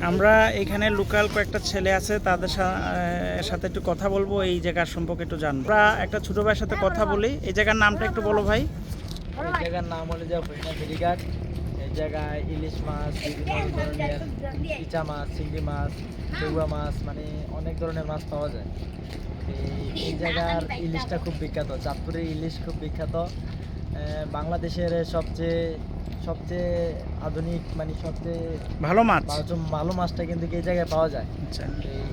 আমরা এখানে লোকাল কয়েকটা ছেলে আছে, তাদের সাথে একটু কথা বলব, এই জায়গার সম্পর্কে একটু জানব। আমরা একটা ছোট ভাইয়ের সাথে কথা বলি। এই জায়গার নামটা একটু বলো ভাই। এই জায়গার নাম হলো যে ফেরিঘাট। এই জায়গায় ইলিশ মাছ, বিভিন্ন ধরনের ইচা মাছ, চিংড়ি মাছ চেগুয়া মাছ মানে অনেক ধরনের মাছ পাওয়া যায়। এই- জায়গার ইলিশটা খুব বিখ্যাত। চাঁদপুরের ইলিশ খুব বিখ্যাত। বাংলাদেশের সবচেয়ে সবচেয়ে আধুনিক মানে সবচেয়ে ভালো মাছ? ভালো- মাছটা কিন্তু এই জায়গায় পাওয়া যায়। আচ্ছা।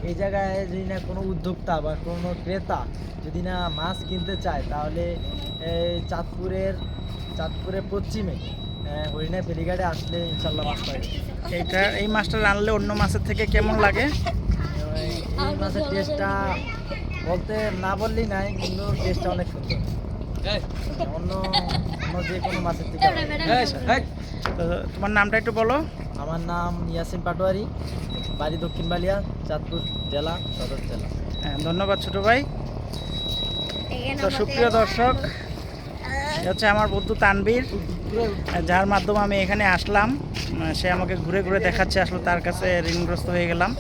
এই- জায়গায় যদি না কোনো উদ্যোক্তা বা কোনো ক্রেতা যদি না মাছ কিনতে চায় তাহলে এই চাঁদপুরের চাঁদপুরের পশ্চিমে হরিণা ফেরিঘাটে আসলে ইনশাল্লাহ মাছ পাবে এইটা এই মাছটা রানলে অন্য মাছের থেকে কেমন লাগে? এই মাছের টেস্টটা বলতে না বললেই নাই কিন্তু টেস্টটা অনেক সুন্দর। অন্য অন্য যে কোনো মাছের থেকে তোমার নামটা একটু বলো। আমার নাম ইয়াসিন পাটোয়ারি বাড়ি দক্ষিণ বালিয়া চাঁদপুর জেলা সদর জেলা। হ্যাঁ ধন্যবাদ ছোট ভাই। তো সুপ্রিয় দর্শক হচ্ছে আমার বন্ধু তানবীর যার মাধ্যমে আমি এখানে আসলাম সে আমাকে ঘুরে ঘুরে দেখাচ্ছে, আসলে তার কাছে ঋণগ্রস্ত হয়ে গেলাম।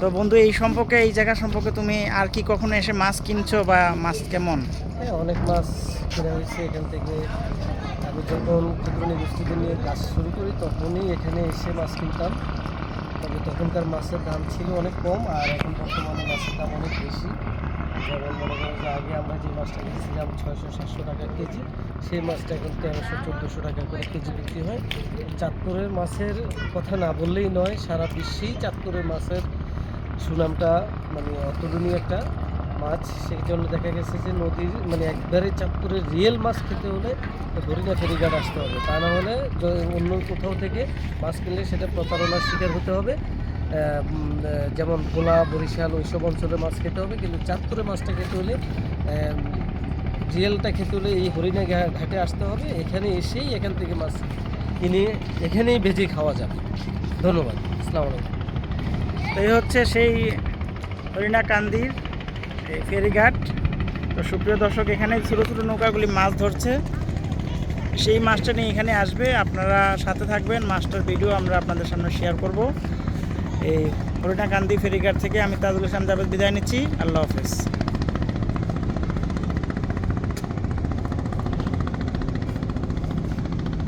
তো বন্ধু, এই সম্পর্কে, এই জায়গা সম্পর্কে তুমি আর কি কখনো এসে মাছ কিনছো বা মাছ কেমন? হ্যাঁ অনেক মাছ কেনা হয়েছে এখান থেকে। আমি যখন ক্ষুদ্র নিগোষ্ঠীদের নিয়ে কাজ শুরু করি, তখনই এখানে এসে মাছ কিনতাম। তবে তখনকার মাছের দাম ছিল অনেক কম, আর এখন বর্তমানে মাছের দাম অনেক বেশি। যেমন মনে করেন আগে আমরা যে মাছটা কিনছিলাম ছয়শো, সাতশো টাকা কেজি, সেই মাছটা এখন তেরোশো, চোদ্দোশো টাকা করে কেজি বিক্রি হয়। চাঁদপুরের মাছের কথা না বললেই নয়, সারা বিশ্বেই চাঁদপুরের মাছের সুনামটা মানে অতুলনীয় একটা মাছ। সেই জন্য দেখা গেছে যে নদীর মানে একবারে চাঁদপুরের রিয়েল মাছ খেতে হলে হরিণা ফেরিঘাট আসতে হবে। তা না হলে অন্য কোথাও থেকে মাছ কিনলে সেটা প্রতারণার শিকার হতে হবে। যেমন ভোলা, বরিশাল, ওইসব অঞ্চলে মাছ খেতে হবে, কিন্তু চাঁদপুরে মাছটা খেতে হলে রিয়েলটা খেতে হলে এই হরিণা ঘাটে আসতে হবে। এখানে এসেই এখান থেকে মাছ কিনে এখানেই ভেজে খাওয়া যাবে। ধন্যবাদ। আসসালামু আলাইকুম। এই হচ্ছে সেই হরিণা কান্দির, এই ফেরিঘাট তো সুপ্রিয় দর্শক, এখানে ছোটো ছোটো নৌকাগুলি মাছ ধরছে। সেই মাছটা নিয়ে এখানে আসবে। আপনারা সাথে থাকবেন। মাছটার ভিডিও আমরা আপনাদের সামনে শেয়ার করব। এই হরিণা কান্দি ফেরিঘাট থেকে আমি তাজুল ইসলাম জাভেদ বিদায় নিচ্ছি। আল্লাহ হাফেজ।